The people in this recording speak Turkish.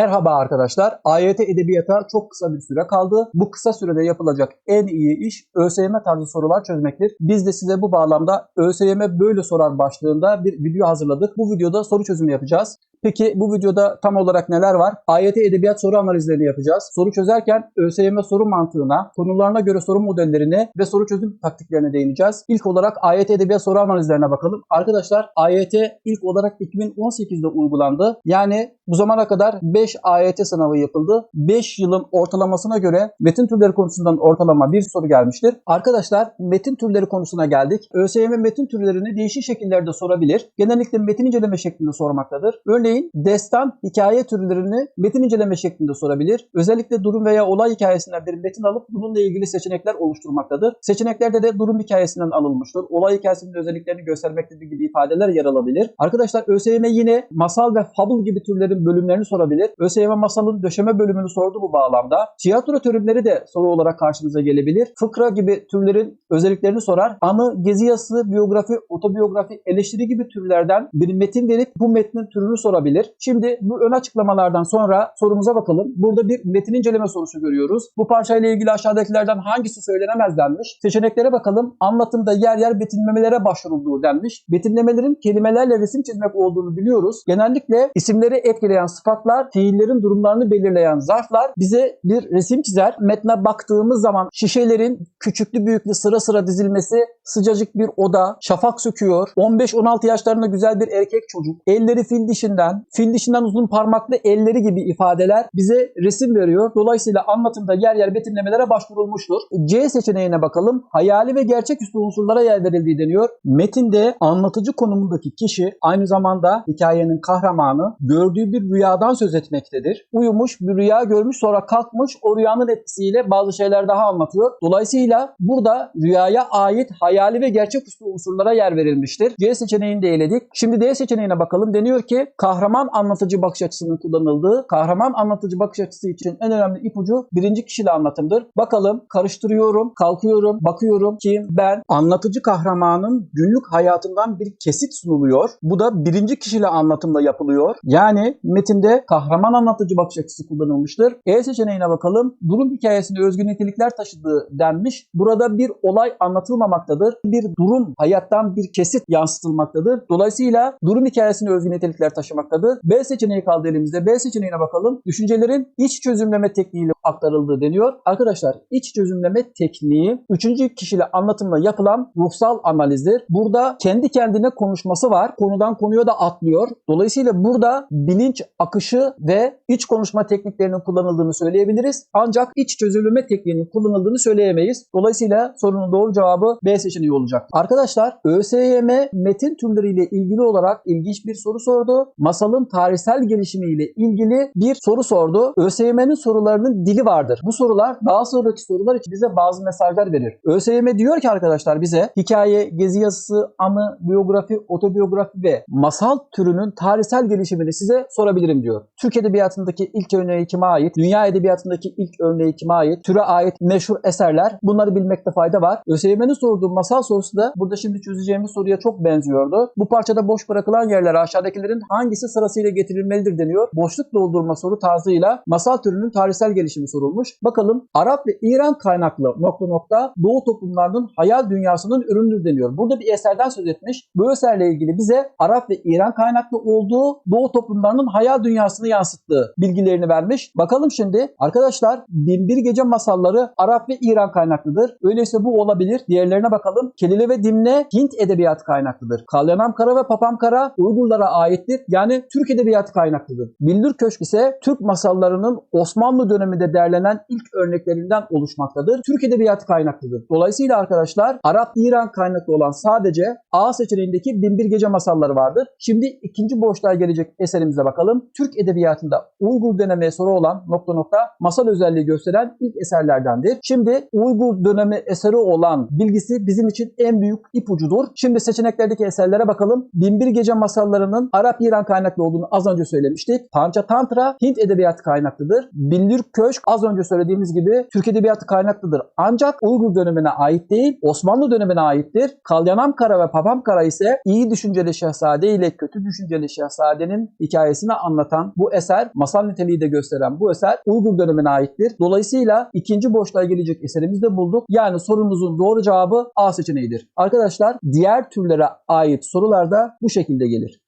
Merhaba arkadaşlar. AYT Edebiyata çok kısa bir süre kaldı. Bu kısa sürede yapılacak en iyi iş ÖSYM tarzı sorular çözmektir. Biz de size bu bağlamda ÖSYM böyle sorar başlığında bir video hazırladık. Bu videoda soru çözümü yapacağız. Peki bu videoda tam olarak neler var? AYT Edebiyat soru analizlerini yapacağız. Soru çözerken ÖSYM soru mantığına, konularına göre soru modellerine ve soru çözüm taktiklerine değineceğiz. İlk olarak AYT Edebiyat soru analizlerine bakalım. Arkadaşlar AYT ilk olarak 2018'de uygulandı. Yani bu zamana kadar 5 AYT sınavı yapıldı. 5 yılın ortalamasına göre metin türleri konusundan ortalama bir soru gelmiştir. Arkadaşlar metin türleri konusuna geldik. ÖSYM metin türlerini değişik şekillerde sorabilir. Genellikle metin inceleme şeklinde sormaktadır. Örneğin destan, hikaye türlerini metin inceleme şeklinde sorabilir. Özellikle durum veya olay hikayesinden bir metin alıp bununla ilgili seçenekler oluşturmaktadır. Seçeneklerde de durum hikayesinden alınmıştır. Olay hikayesinin özelliklerini göstermektedir gibi ifadeler yer alabilir. Arkadaşlar ÖSYM yine masal ve fable gibi türlerin bölümlerini sorabilir. ÖSYM masalın döşeme bölümünü sordu bu bağlamda. Tiyatro türleri de soru olarak karşınıza gelebilir. Fıkra gibi türlerin özelliklerini sorar. Anı, gezi yazısı, biyografi, otobiyografi, eleştiri gibi türlerden bir metin verip bu metnin türünü sorabilir. Şimdi bu ön açıklamalardan sonra sorumuza bakalım. Burada bir metin inceleme sorusu görüyoruz. Bu parçayla ilgili aşağıdakilerden hangisi söylenemez denmiş. Seçeneklere bakalım. Anlatımda yer yer betimlemelere başvurulduğu denmiş. Betimlemelerin kelimelerle resim çizmek olduğunu biliyoruz. Genellikle isimleri etkileyen sıfatlar, fiillerin durumlarını belirleyen zarflar bize bir resim çizer. Metne baktığımız zaman şişelerin küçüklü büyüklü sıra sıra dizilmesi, sıcacık bir oda, şafak söküyor. 15-16 yaşlarında güzel bir erkek çocuk. Elleri fil dişinden, fil dişinden uzun parmaklı elleri gibi ifadeler bize resim veriyor. Dolayısıyla anlatımda yer yer betimlemelere başvurulmuştur. C seçeneğine bakalım. Hayali ve gerçeküstü unsurlara yer verildiği deniyor. Metinde anlatıcı konumundaki kişi aynı zamanda hikayenin kahramanı gördüğü bir rüyadan söz etmektedir. Uyumuş, bir rüya görmüş sonra kalkmış o rüyanın etkisiyle bazı şeyler daha anlatıyor. Dolayısıyla burada rüyaya ait hayali ve gerçeküstü unsurlara yer verilmiştir. C seçeneğini de eledik. Şimdi D seçeneğine bakalım. Deniyor ki kahraman anlatıcı bakış açısının kullanıldığı, kahraman anlatıcı bakış açısı için en önemli ipucu birinci kişili anlatımdır. Bakalım karıştırıyorum, kalkıyorum, bakıyorum kim, ben. Anlatıcı kahramanın günlük hayatından bir kesit sunuluyor. Bu da birinci kişili anlatımla yapılıyor. Yani metinde kahraman anlatıcı bakış açısı kullanılmıştır. E seçeneğine bakalım. Durum hikayesinde özgün nitelikler taşıdığı denmiş. Burada bir olay anlatılmamaktadır. Bir durum, hayattan bir kesit yansıtılmaktadır. Dolayısıyla durum hikayesinde özgün nitelikler taşımaktadır. B seçeneği kaldı elimizde. B seçeneğine bakalım. Düşüncelerin iç çözümleme tekniğiyle aktarıldığı deniyor. Arkadaşlar iç çözümleme tekniği üçüncü kişiyle anlatımla yapılan ruhsal analizdir. Burada kendi kendine konuşması var. Konudan konuya da atlıyor. Dolayısıyla burada bilinç akışı ve iç konuşma tekniklerinin kullanıldığını söyleyebiliriz. Ancak iç çözümleme tekniğinin kullanıldığını söyleyemeyiz. Dolayısıyla sorunun doğru cevabı B seçeneği olacak. Arkadaşlar ÖSYM metin türleriyle ilgili olarak ilginç bir soru sordu. Masalın tarihsel gelişimiyle ilgili bir soru sordu. ÖSYM'nin sorularının dili vardır. Bu sorular daha sonraki sorular için bize bazı mesajlar verir. ÖSYM diyor ki arkadaşlar bize hikaye, gezi yazısı, anı, biyografi, otobiyografi ve masal türünün tarihsel gelişimini size sorabilirim diyor. Türk Edebiyatı'ndaki ilk örneği kime ait? Dünya Edebiyatı'ndaki ilk örneği kime ait? Türe ait meşhur eserler. Bunları bilmekte fayda var. ÖSYM'nin sorduğu masal sorusu da burada şimdi çözeceğimiz soruya çok benziyordu. Bu parçada boş bırakılan yerlere aşağıdakilerin hangisi sırasıyla getirilmelidir deniyor. Boşluk doldurma soru tarzıyla masal türünün tarihsel gelişimi sorulmuş. Bakalım Arap ve İran kaynaklı nokta nokta Doğu toplumlarının hayal dünyasının ürünüdür deniyor. Burada bir eserden söz etmiş. Bu eserle ilgili bize Arap ve İran kaynaklı olduğu Doğu toplumlarının hayal dünyasını yansıttığı bilgilerini vermiş. Bakalım şimdi arkadaşlar Binbir Gece masalları Arap ve İran kaynaklıdır. Öyleyse bu olabilir. Diğerlerine bakalım. Kelile ve Dimne Hint edebiyatı kaynaklıdır. Kalyanam Kara ve Papam Kara Uygurlara aittir. Yani Türk edebiyatı kaynaklıdır. Billur Köşk ise Türk masallarının Osmanlı döneminde derlenen ilk örneklerinden oluşmaktadır. Türk edebiyatı kaynaklıdır. Dolayısıyla arkadaşlar Arap-İran kaynaklı olan sadece A seçeneğindeki Binbir Gece masalları vardır. Şimdi ikinci boşluğa gelecek eserimize bakalım. Türk edebiyatında Uygur dönemi soru olan nokta nokta masal özelliği gösteren ilk eserlerdendir. Şimdi Uygur dönemi eseri olan bilgisi bizim için en büyük ipucudur. Şimdi seçeneklerdeki eserlere bakalım. Binbir Gece masallarının Arap-İran kaynaklı olduğunu az önce söylemiştik. Panchatantra Hint edebiyatı kaynaklıdır. Billur Köşk az önce söylediğimiz gibi Türk edebiyatı kaynaklıdır. Ancak Uygur dönemine ait değil, Osmanlı dönemine aittir. Kalyanamkara ve Papamkara ise iyi düşünceli şehzade ile kötü düşünceli şehzadenin hikayesini anlatan bu eser, masal niteliği de gösteren bu eser Uygur dönemine aittir. Dolayısıyla ikinci boşluğa gelecek eserimizi de bulduk. Yani sorumuzun doğru cevabı A seçeneğidir. Arkadaşlar diğer türlere ait sorular da bu şekilde gelir.